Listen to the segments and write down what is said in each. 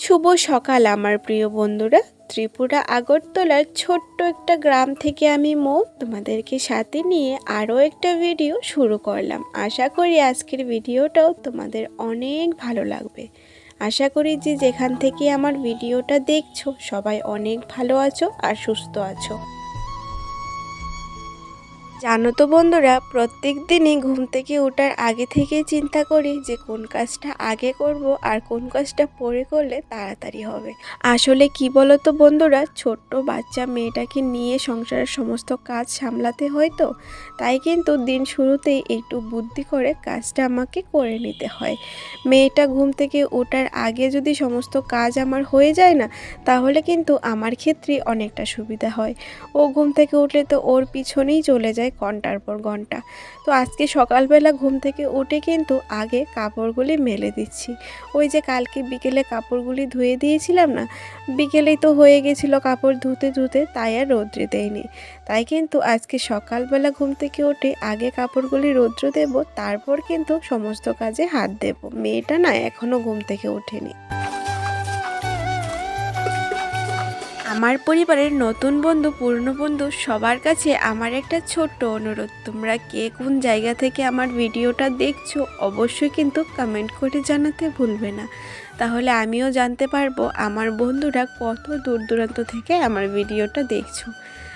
শুভ সকাল, আমার প্রিয় বন্ধুরা। ত্রিপুরা আগরতলার ছোট্ট একটা গ্রাম থেকে আমি মো, তোমাদেরকে সাথে নিয়ে আরও একটা ভিডিও শুরু করলাম। আশা করি আজকের ভিডিওটাও তোমাদের অনেক ভালো লাগবে। আশা করি যে যেখান থেকে আমার ভিডিওটা দেখছ, সবাই অনেক ভালো আছো আর সুস্থ আছো। জানো তো বন্ধুরা, প্রত্যেক দিনই ঘুম থেকে ওঠার আগে থেকেই চিন্তা করি যে কোন কাজটা আগে করব আর কোন কাজটা পরে করলে তাড়াতাড়ি হবে। আসলে কি বলো তো বন্ধুরা, ছোট্ট বাচ্চা মেয়েটাকে নিয়ে সংসারের সমস্ত কাজ সামলাতে হয় তো, তাই কিন্তু দিন শুরুতেই একটু বুদ্ধি করে কাজটা আমাকে করে নিতে হয়। মেয়েটা ঘুম থেকে ওঠার আগে যদি সমস্ত কাজ আমার হয়ে যায় না, তাহলে কিন্তু আমার ক্ষেত্রে অনেকটা সুবিধা হয়। ও ঘুম থেকে উঠলে তো ওর পিছনেই চলে যায় ঘণ্টার পর ঘণ্টা। তো আজকে সকালবেলা ঘুম থেকে উঠে কিন্তু আগে কাপড়গুলি মেলে দিচ্ছি। ওই যে কালকে বিকেলে কাপড়গুলি ধুয়ে দিয়েছিলাম না, বিকেলেই তো হয়ে গেছিল কাপড় ধুতে ধুতে, তাই আর রৌদ্রে দেয়নি তাই কিন্তু আজকে সকালবেলা ঘুম থেকে উঠে আগে কাপড়গুলি রৌদ্র দেব, তারপর কিন্তু সমস্ত কাজে হাত দেব। মেয়েটা না এখনও ঘুম থেকে ওঠেনি। আমার পরিবারের নতুন বন্ধু, পুরনো বন্ধু, সবার কাছে আমার একটা ছোট্ট অনুরোধ। তোমরা কে কোন জায়গা থেকে আমার ভিডিওটা দেখছ, অবশ্যই কিন্তু কমেন্ট করে জানাতে ভুলবে না। তাহলে আমিও জানতে পারব আমার বন্ধুরা কত দূর দূরান্ত থেকে আমার ভিডিওটা দেখছ।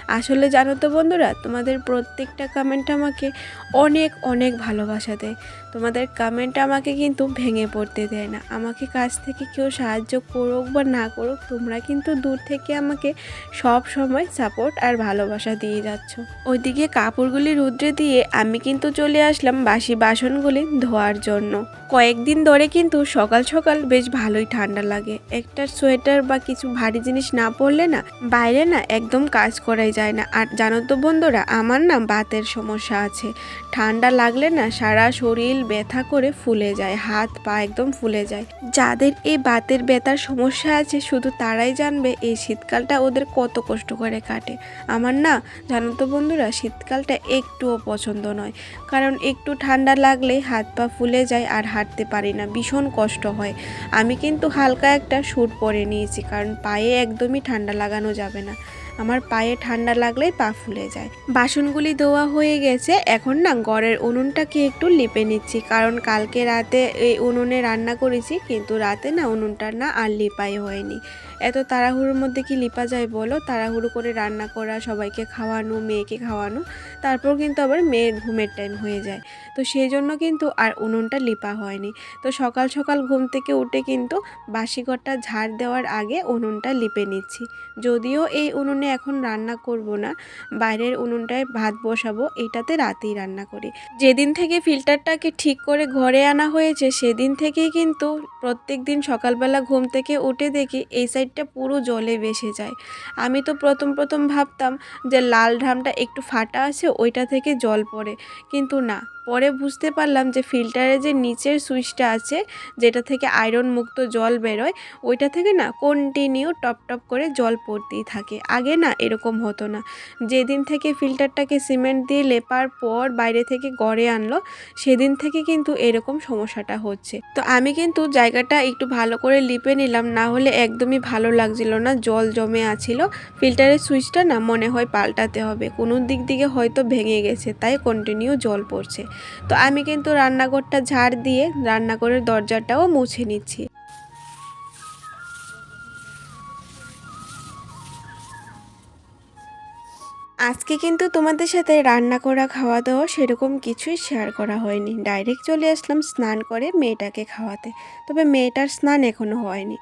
আসলে জানো তো বন্ধুরা, তোমাদের প্রত্যেকটা কমেন্ট আমাকে অনেক অনেক ভালোবাসা দেয়। তোমাদের কমেন্ট আমাকে কিন্তু ভেঙে পড়তে দেয় না। আমাকে কাছ থেকে কেউ সাহায্য করুক বা না করুক, তোমরা কিন্তু দূর থেকে আমাকে সব সময় সাপোর্ট আর ভালোবাসা দিয়ে যাচ্ছ। ওইদিকে কাপড়গুলি রুদ্রে দিয়ে আমি কিন্তু চলে আসলাম বাসি বাসনগুলি ধোয়ার জন্য। কয়েকদিন ধরে কিন্তু সকাল সকাল বেশ ভালোই ঠান্ডা লাগে। একটা সোয়েটার বা কিছু ভারী জিনিস না পরলে না, বাইরে না একদম কাজ করাই যায় না। আর জানো তো বন্ধুরা, আমার না বাতের সমস্যা আছে। ঠান্ডা লাগলে না সারা শরীর ব্যথা করে ফুলে যায়, হাত পা একদম ফুলে যায়। যাদের এই বাতের ব্যথার সমস্যা আছে, শুধু তারাই জানবে এই শীতকালটা ওদের কত কষ্ট করে কাটে। আমার না, জানো তো বন্ধুরা, শীতকালটা একটুও পছন্দ নয়। কারণ একটু ঠান্ডা লাগলেই হাত পা ফুলে যায় আর হাঁটতে পারি না, ভীষণ কষ্ট হয়। আমি কিন্তু হালকা একটা স্যুট পরে নিয়েছি, কারণ পায়ে একদমই ঠান্ডা লাগানো যাবে না। আমার পায়ে ঠান্ডা লাগলেই পা ফুলে যায়। বাসনগুলি ধোয়া হয়ে গেছে, এখন না গড়ের উনুনটাকে একটু লিপে নিচ্ছি, কারণ কালকে রাতে এই উনুনে রান্না করেছি, কিন্তু রাতে না উনুনটা না আর লিপাই হয়নি। এত তাড়াহুড়োর মধ্যে কি লিপা যায় বলো? তাড়াহুড়ো করে রান্না করা, সবাইকে খাওয়ানো, মেয়েকে খাওয়ানো, তারপর কিন্তু আবার মেয়ের ঘুমের টাইম হয়ে যায়। তো সেই জন্য কিন্তু আর উনুনটা লিপা হয়নি। তো সকাল সকাল ঘুম থেকে উঠে কিন্তু বাসি ঘরটা ঝাড় দেওয়ার আগে উনুনটা লিপে নিচ্ছি। যদিও এই উনুনে এখন রান্না করব না, বাইরের উনুনটায় ভাত বসাবো, এটাতে রাতেই রান্না করি। যেদিন থেকে ফিল্টারটাকে ঠিক করে ঘরে আনা হয়েছে, সেদিন থেকেই কিন্তু প্রত্যেক দিন সকালবেলা ঘুম থেকে উঠে দেখি এই সাইডটা পুরো জলে বেসে যায়। আমি তো প্রথম প্রথম ভাবতাম যে লাল ড্রামটা একটু ফাটা আছে, ওইটা থেকে জল পড়ে। কিন্তু না পরে বুঝতে পারলাম যে ফিল্টারে যে নিচের সুইচটা আছে, যেটা থেকে আয়রন মুক্ত জল বেরোয়, ওইটা থেকে না কন্টিনিউ টপ টপ করে জল পড়তেই থাকে। আগে না এরকম হতো না। যেদিন থেকে ফিল্টারটাকে সিমেন্ট দিয়ে লেপার পর বাইরে থেকে গড়ে আনলো, সেদিন থেকে কিন্তু এরকম সমস্যাটা হচ্ছে। তো আমি কিন্তু জায়গাটা একটু ভালো করে লিপে নিলাম, না হলে একদমই ভালো লাগছিল না, জল জমে আছিল। ফিল্টারের সুইচটা না মনে হয় পাল্টাতে হবে। কোনো দিক দিকে হয়তো ভেঙে গেছে, তাই কন্টিনিউ জল পড়ছে। তো আমি কিন্তু রান্নাঘরটা ঝাড় দিয়ে রান্নাঘরের দরজাটাও মুছে নিচ্ছি। আজকে কিন্তু তোমাদের সাথে রান্না করা খাওয়া দাওয়া সেরকম কিছুই শেয়ার করা হয়নি। ডাইরেক্ট চলে আসলাম স্নান করে মেয়েটাকে খাওয়াতে। তবে মেয়েটার স্নান এখনও হয়নি।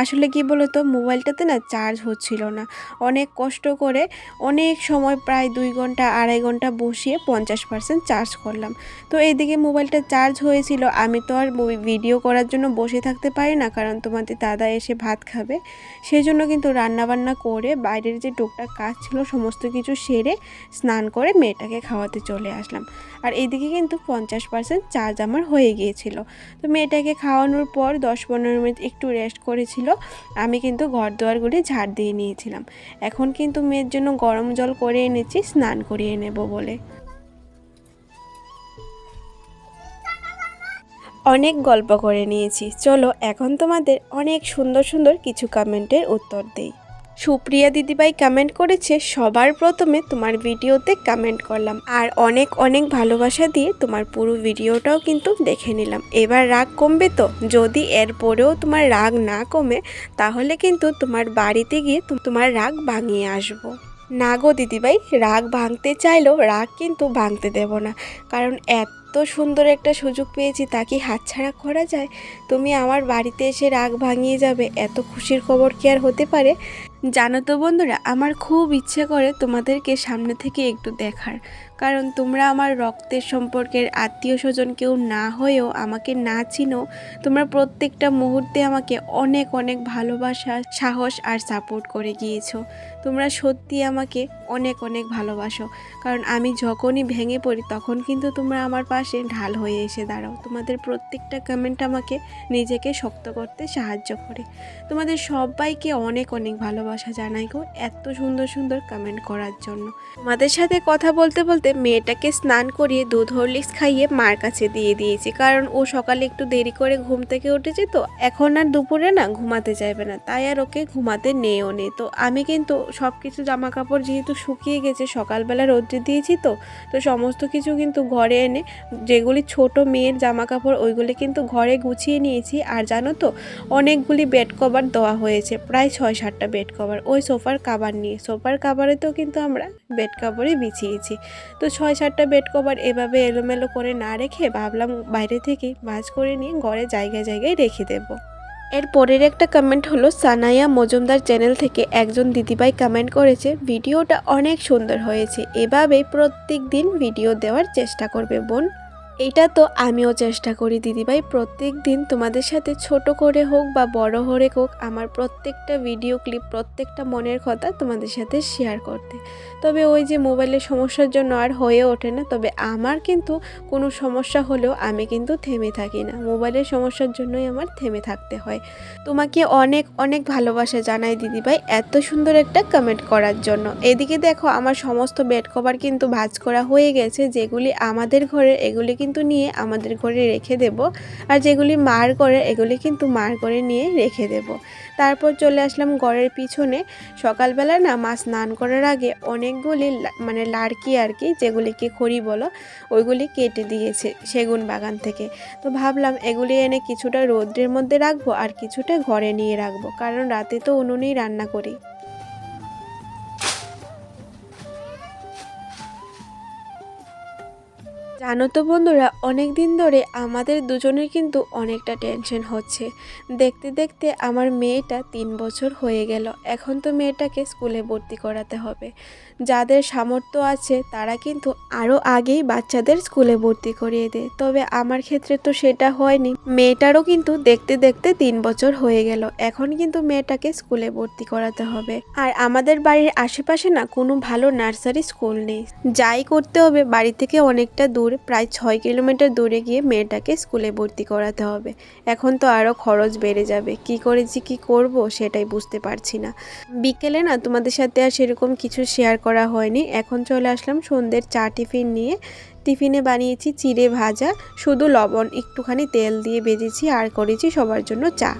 আসলে কি বলতো, মোবাইলটাতে না চার্জ হচ্ছিল না। অনেক কষ্ট করে অনেক সময় প্রায় দুই ঘণ্টা, আড়াই ঘণ্টা বসিয়ে পঞ্চাশ পার্সেন্ট চার্জ করলাম। তো এইদিকে মোবাইলটা চার্জ হয়েছিল। আমি তো আর ভিডিও করার জন্য বসে থাকতে পারি না, কারণ তোমাদের দাদা এসে ভাত খাবে। সেই জন্য কিন্তু রান্নাবান্না করে বাইরের যে টুকটাক কাজ ছিল, সমস্ত কিছু সেরে স্নান করে মেয়েটাকে খাওয়াতে চলে আসলাম। আর এদিকে কিন্তু পঞ্চাশ পার্সেন্ট চার্জ আমার হয়ে গিয়েছিল। তো মেয়েটাকে খাওয়ানোর পর দশ পনেরো মিনিট একটু রেস্ট করেছিল। আমি কিন্তু ঘর দুয়ারগুলি ঝাড় দিয়ে নিয়েছিলাম। এখন কিন্তু মেয়ের জন্য গরম জল করে এনেছি, স্নান করিয়ে নেব বলে। অনেক গল্প করে নিয়েছি। চলো এখন তোমাদের অনেক সুন্দর সুন্দর কিছু কমেন্টের উত্তর দেই। সুপ্রিয়া দিদিভাই কমেন্ট করেছে, সবার প্রথমে তোমার ভিডিওতে কমেন্ট করলাম। আর অনেক অনেক ভালোবাসা দিয়ে তোমার পুরো ভিডিওটাও কিন্তু দেখে নিলাম। এবার রাগ কমবে তো? যদি এরপরেও তোমার রাগ না কমে, তাহলে কিন্তু তোমার বাড়িতে গিয়ে তোমার রাগ ভাঙিয়ে আসব। না গো দিদিভাই, রাগ ভাঙতে চাইলেও রাগ কিন্তু ভাঙতে দেব না। কারণ এত সুন্দর একটা সুযোগ পেয়েছি, তা কি হাতছাড়া করা যায়? তুমি আমার বাড়িতে এসে রাগ ভাঙিয়ে যাবে, এত খুশির খবর কি আর হতে পারে? জানো তো বন্ধুরা, আমার খুব ইচ্ছে করে তোমাদেরকে সামনে থেকে একটু দেখার। কারণ তোমরা আমার রক্তের সম্পর্কের আত্মীয় স্বজন কেউ না হয়েও আমাকে না চিনো, তোমরা প্রত্যেকটা মুহূর্তে আমাকে অনেক অনেক ভালোবাসা, সাহস আর সাপোর্ট করে গিয়েছো। তোমরা সত্যি আমাকে অনেক অনেক ভালোবাসো। কারণ আমি যখনই ভেঙে পড়ি, তখন কিন্তু তোমরা আমার পাশে ঢাল হয়ে এসে দাঁড়াও। তোমাদের প্রত্যেকটা কমেন্ট আমাকে নিজেকে শক্ত করতে সাহায্য করে। তোমাদের সবাইকে অনেক অনেক ভালোবাসা জানাই গো এত সুন্দর সুন্দর কমেন্ট করার জন্য। তোমাদের সাথে কথা বলতে বলতে মেয়েটাকে স্নান করিয়ে দুধ হরলিক্স খাইয়ে মার কাছে দিয়ে দিয়েছি। কারণ ও সকালে একটু দেরি করে ঘুম থেকে উঠেছে তো, এখন আর দুপুরে না ঘুমাতে চাইবে না। তাই আর ওকে ঘুমাতে নেও নেই তো আমি কিন্তু সব কিছু জামা কাপড় যেহেতু শুকিয়ে গেছে, সকালবেলা রোদ্রে দিয়েছি তো তো সমস্ত কিছু কিন্তু ঘরে এনে যেগুলি ছোট মেয়ের জামা কাপড় ওইগুলি কিন্তু ঘরে গুছিয়ে নিয়েছি। আর জানো তো, অনেকগুলি বেড কভার দেওয়া হয়েছে, প্রায় ছয় সাতটা বেড কভার ওই সোফার কাভার নিয়ে, সোফার কাভারেতেও কিন্তু আমরা বেড কাভারই বিছিয়েছি। তো ছয় সাতটা বেড কভার এভাবে এলোমেলো করে না রেখে ভাবলাম বাইরে থেকেই ভাঁজ করে নিয়ে ঘরে জায়গায় জায়গায় রেখে দেবো। এর পরের একটা কমেন্ট হলো, সানাইয়া মজুমদার চ্যানেল থেকে একজন দিদিভাই কমেন্ট করেছে, ভিডিওটা অনেক সুন্দর হয়েছে, এভাবেই প্রত্যেক দিন ভিডিও দেওয়ার চেষ্টা করবে বোন। এইটা তো আমিও চেষ্টা করি, দিদিভাই। প্রত্যেক দিন তোমাদের সাথে ছোট করে হোক বা বড় হরে হোক, আমার প্রত্যেকটা ভিডিও ক্লিপ প্রত্যেকটা মনের কথা তোমাদের সাথে শেয়ার করতে। তবে ওই যে মোবাইলের সমস্যার জন্য আর হয়ে ওঠে না, তবে আমার কিন্তু কোনো সমস্যা হলেও আমি কিন্তু থেমে থাকি না। মোবাইলের সমস্যার জন্যই আমার থেমে থাকতে হয়। তোমাকে অনেক অনেক ভালোবাসা জানাই দিদিভাই, এত সুন্দর একটা কমেন্ট করার জন্য। এদিকে দেখো, আমার সমস্ত বেড কভার কিন্তু ভাজ করা হয়ে গেছে, যেগুলি আমাদের ঘরে, এগুলি কিন্তু নিয়ে আমাদের ঘরে রেখে দেব। আর যেগুলি মার করে, এগুলি কিন্তু মার করে নিয়ে রেখে দেব। তারপর চলে আসলাম ঘরের পিছনে। সকালবেলা না মা স্নান করার আগে অনেকগুলি মানে লাড়কি আর কি, যেগুলিকে খড়ি বলো, ওইগুলি কেটে দিয়েছে সেগুন বাগান থেকে। তো ভাবলাম এগুলি এনে কিছুটা রৌদ্রের মধ্যে রাখব আর কিছুটা ঘরে নিয়ে রাখব, কারণ রাতে তো উনুনেই রান্না করি। জানো তো বন্ধুরা অনেক দিন ধরে আমাদের দুজনের কিন্তু অনেকটা টেনশন হচ্ছে। দেখতে দেখতে আমার মেয়েটা তিন বছর হয়ে গেল, এখন তো মেয়েটাকে স্কুলে ভর্তি করাতে হবে। যাদের সামর্থ্য আছে, তারা কিন্তু আরও আগেই বাচ্চাদের স্কুলে ভর্তি করিয়ে দেয়। তবে আমার ক্ষেত্রে তো সেটা হয়নি। মেয়েটারও কিন্তু দেখতে দেখতে তিন বছর হয়ে গেল, এখন কিন্তু মেয়েটাকে স্কুলে ভর্তি করাতে হবে। আর আমাদের বাড়ির আশেপাশে না কোনো ভালো নার্সারি স্কুল নেই। যাই করতে হবে, বাড়ি থেকে অনেকটা দূর প্রায় ছয় কিলোমিটার দূরে গিয়ে মেয়েটাকে স্কুলে ভর্তি করাতে হবে। এখন তো আরও খরচ বেড়ে যাবে। কি করে যে কী করব সেটাই বুঝতে পারছি না। বিকেলে না তোমাদের সাথে আর সেরকম কিছু শেয়ার করা হয়নি। এখন চলে আসলাম সন্ধ্যের চা টিফিন নিয়ে। টিফিনে বানিয়েছি চিড়ে ভাজা, শুধু লবণ, একটুখানি তেল দিয়ে ভেজেছি আর করেছি সবার জন্য চা।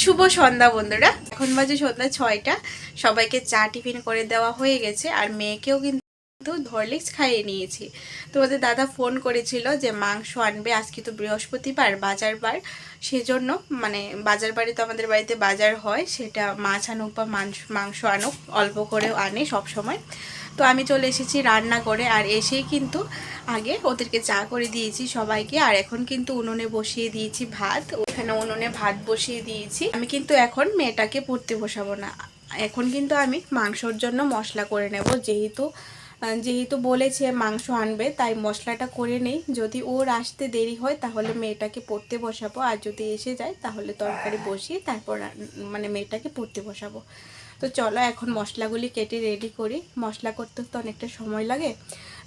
শুভ সন্ধ্যা বন্ধুরা। এখন বাজে সন্ধ্যা ছয়টা। সবাইকে চা টিফিন করে দেওয়া হয়ে গেছে আর মেয়েকেও কিন্তু হরলিক্স খাইয়ে নিয়েছি। তোমাদের দাদা ফোন করেছিল যে মাংস আনবে, আজকে তো বৃহস্পতিবার, বাজার বার। সেজন্য মানে বাজার বাড়ি তো আমাদের বাড়িতে বাজার হয়, সেটা মাছ আনুক বা মাংস মাংস আনুক, অল্প করেও আনে সব সময়। তো আমি চলে এসেছি রান্না করে আর এসেই কিন্তু আগে ওদেরকে চা করে দিয়েছি সবাইকে, আর এখন কিন্তু উনুনে বসিয়ে দিয়েছি ভাত। ওখানে উনুনে ভাত বসিয়ে দিয়েছি। আমি কিন্তু এখন মেয়েটাকে পড়তে বসাবো না। এখন কিন্তু আমি মাংসর জন্য মশলা করে নেব, যেহেতু যেহেতু বলেছে মাংস আনবে, তাই মশলাটা করে নেই। যদি ওর আসতে দেরি হয়, তাহলে মেয়েটাকে পড়তে বসাবো। আর যদি এসে যায়, তাহলে তরকারি বসিয়ে তারপর মানে মেয়েটাকে পড়তে বসাবো। তো চলো এখন মশলাগুলি কেটে রেডি করি। মশলা করতে তো অনেকটা সময় লাগে।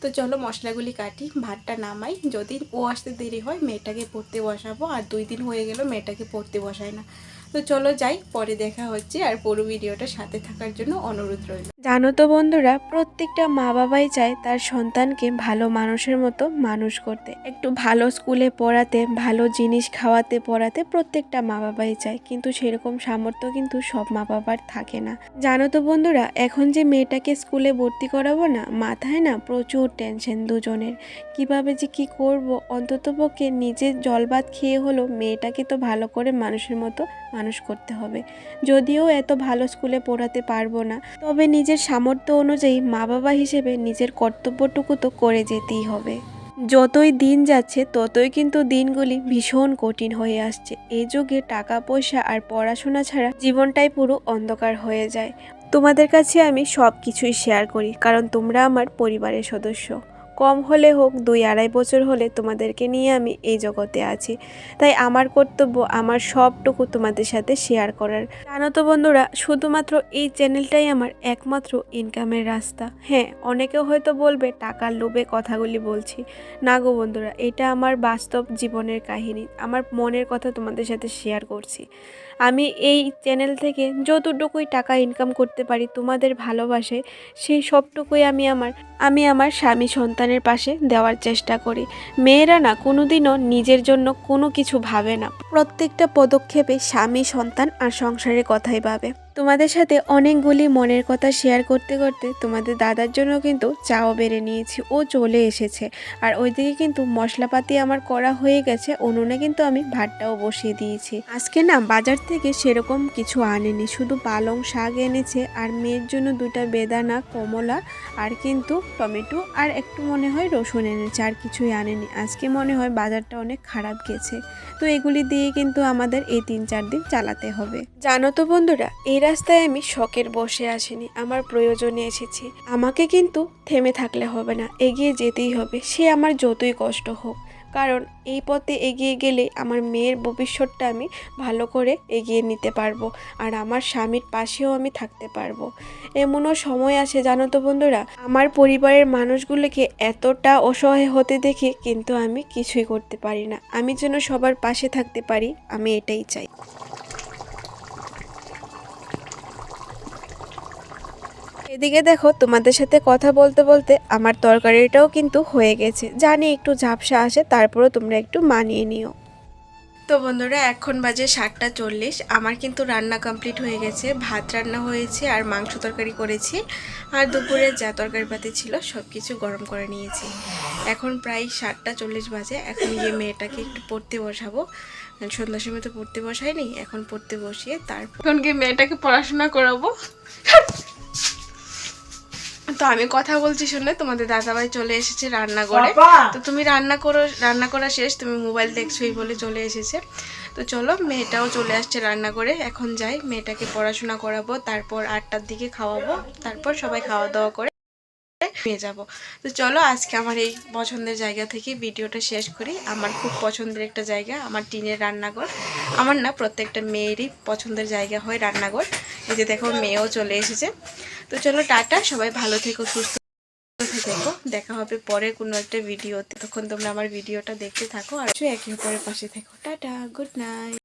তো চলো মশলাগুলি কাটি, ভাতটা নামাই। যদি ও আসতে দেরি হয়, মেয়েটাকে পড়তে বসাবো। আর দুই দিন হয়ে গেল, মেয়েটাকে পড়তে বসায় না। তো চলো যাই, পরে দেখা হচ্ছে। আর পুরো ভিডিওটা সাথে থাকার জন্য অনুরোধ রইল। জানো তো বন্ধুরা, প্রত্যেকটা মা বাবাই চায় তার সন্তানকে ভালো মানুষের মতো মানুষ করতে। একটু ভালো স্কুলে পড়াতে, ভালো জিনিস খাওয়াতে, পড়াতে প্রত্যেকটা মা বাবাই চায়। কিন্তু সেরকম সামর্থ্য কিন্তু সব মা বাবার থাকে না। জানো তো বন্ধুরা, এখন যে মেয়েটাকে স্কুলে ভর্তি করাবো না, মাথায় না প্রচুর টেনশন দুজনের। কীভাবে যে কি করব? অন্ততপক্ষে নিজে জল ভাত খেয়ে হলো মেয়েটাকে তো ভালো করে মানুষের মতো মানুষ করতে হবে। যদিও এত ভালো স্কুলে পড়াতে পারব না, তবে নিজের সামর্থ্য অনুযায়ী মা বাবা হিসেবে নিজের কর্তব্যটুকু তো করে যেতেই হবে। যতই দিন যাচ্ছে, ততই কিন্তু দিনগুলি ভীষণ কঠিন হয়ে আসছে। এই যুগে টাকা পয়সা আর পড়াশোনা ছাড়া জীবনটাই পুরো অন্ধকার হয়ে যায়। তোমাদের কাছে আমি সব কিছুই শেয়ার করি, কারণ তোমরা আমার পরিবারের সদস্য। কম হলে হোক, দুই আড়াই বছর হলে তোমাদেরকে নিয়ে আমি এই জগতে আছি। তাই আমার কর্তব্য, আমার সবটুকু তোমাদের সাথে শেয়ার করার। জানো তো বন্ধুরা, শুধুমাত্র এই চ্যানেলটাই আমার একমাত্র ইনকামের রাস্তা। হ্যাঁ অনেকে হয়তো বলবে, টাকার লোভে কথাগুলি বলছি। না গো বন্ধুরা, এটা আমার বাস্তব জীবনের কাহিনী, আমার মনের কথা তোমাদের সাথে শেয়ার করছি। আমি এই চ্যানেল থেকে যতটুকুই টাকা ইনকাম করতে পারি তোমাদের ভালোবাসে সেই সবটুকুই আমি আমার আমি আমার স্বামী সন্তানের পাশে দেওয়ার চেষ্টা করি। মেয়েরা না, কোনোদিনও নিজের জন্য কোনো কিছু ভাবে না। প্রত্যেকটা পদক্ষেপে স্বামী, সন্তান আর সংসারের কথাই ভাবে। তোমাদের সাথে অনেকগুলি মনের কথা শেয়ার করতে করতে তোমাদের দাদার জন্য কিন্তু চাও বেড়ে নিয়েছি। ও চলে এসেছে। আর ওইদিকে কিন্তু মশলাপাতি আমার করা হয়ে গেছে। উনুনে কিন্তু আমি ভাতটাও বসিয়ে দিয়েছি। আজকে না বাজার থেকে সেরকম কিছু আনেনি। শুধু পালং শাক এনেছে আর মেয়ের জন্য দুটা বেদানা, কমলা আর কিন্তু টমেটো আর একটু মনে হয় রসুন এনেছে। আর কিছুই আনেনি। আজকে মনে হয় বাজারটা অনেক খারাপ গেছে। তো এগুলি দিয়ে কিন্তু আমাদের এই তিন চার দিন চালাতে হবে। জানো তো বন্ধুরা এই রাস্তায় আমি শখের বসে আসিনি, আমার প্রয়োজনে এসেছি। আমাকে কিন্তু থেমে থাকলে হবে না, এগিয়ে যেতেই হবে, সে আমার যতই কষ্ট হোক। কারণ এই পথে এগিয়ে গেলে আমার মেয়ের ভবিষ্যৎটা আমি ভালো করে এগিয়ে নিতে পারব আর আমার স্বামীর পাশেও আমি থাকতে পারব। এমনও সময় আসে, জানো তো বন্ধুরা, আমার পরিবারের মানুষগুলোকে এতটা অসহায় হতে দেখে কিন্তু আমি কিছুই করতে পারি না। আমি যেন সবার পাশে থাকতে পারি, আমি এটাই চাই। এদিকে দেখো, তোমাদের সাথে কথা বলতে বলতে আমার তরকারিটাও কিন্তু হয়ে গেছে। জানি একটু ঝাপসা আসে, তারপরেও তোমরা একটু মানিয়ে নিও। তো বন্ধুরা, এখন বাজে সাতটা চল্লিশ। আমার কিন্তু রান্না কমপ্লিট হয়ে গেছে। ভাত রান্না হয়েছে আর মাংস তরকারি করেছি। আর দুপুরে যা তরকারি পাতি ছিল সব কিছু গরম করে নিয়েছি। এখন প্রায় সাতটা চল্লিশ বাজে। এখন গিয়ে মেয়েটাকে একটু পড়তে বসাবো। সন্ধ্যার সময় তো পড়তে বসাইনি এখন পড়তে বসিয়ে তারপর এখন গিয়ে মেয়েটাকে পড়াশোনা করাবো। তো আমি কথা বলছি শুনে তোমাদের দাদাভাই চলে এসেছে রান্না করে তো তুমি রান্না করো রান্না করা শেষ তুমি মোবাইল দেখছোই বলে চলে এসেছে। তো চলো মেয়েটাও চলে আসছে রান্না করে এখন যাই মেয়েটাকে পড়াশোনা করাবো তারপর আটটার দিকে খাওয়াবো তারপর সবাই খাওয়া দাওয়া করে পেয়ে যাব। তো চলো আজকে আমার এই পছন্দের জায়গা থেকে ভিডিওটা শেষ করি। আমার খুব পছন্দের একটা জায়গা আমার টিনের রান্নাঘর। আমার না প্রত্যেকটা মেয়েরই পছন্দের জায়গা হয় রান্নাঘর। এই যে দেখো মেয়েও চলে এসেছে। তো চলো, টাটা, সবাই ভালো থেকো, সুস্থ থেকো। দেখা হবে পরে কোনো একটা ভিডিওতে। তখন তোমরা আমার ভিডিওটা দেখতে থাকো আর একে অপরের পাশে থেকো। Tata good night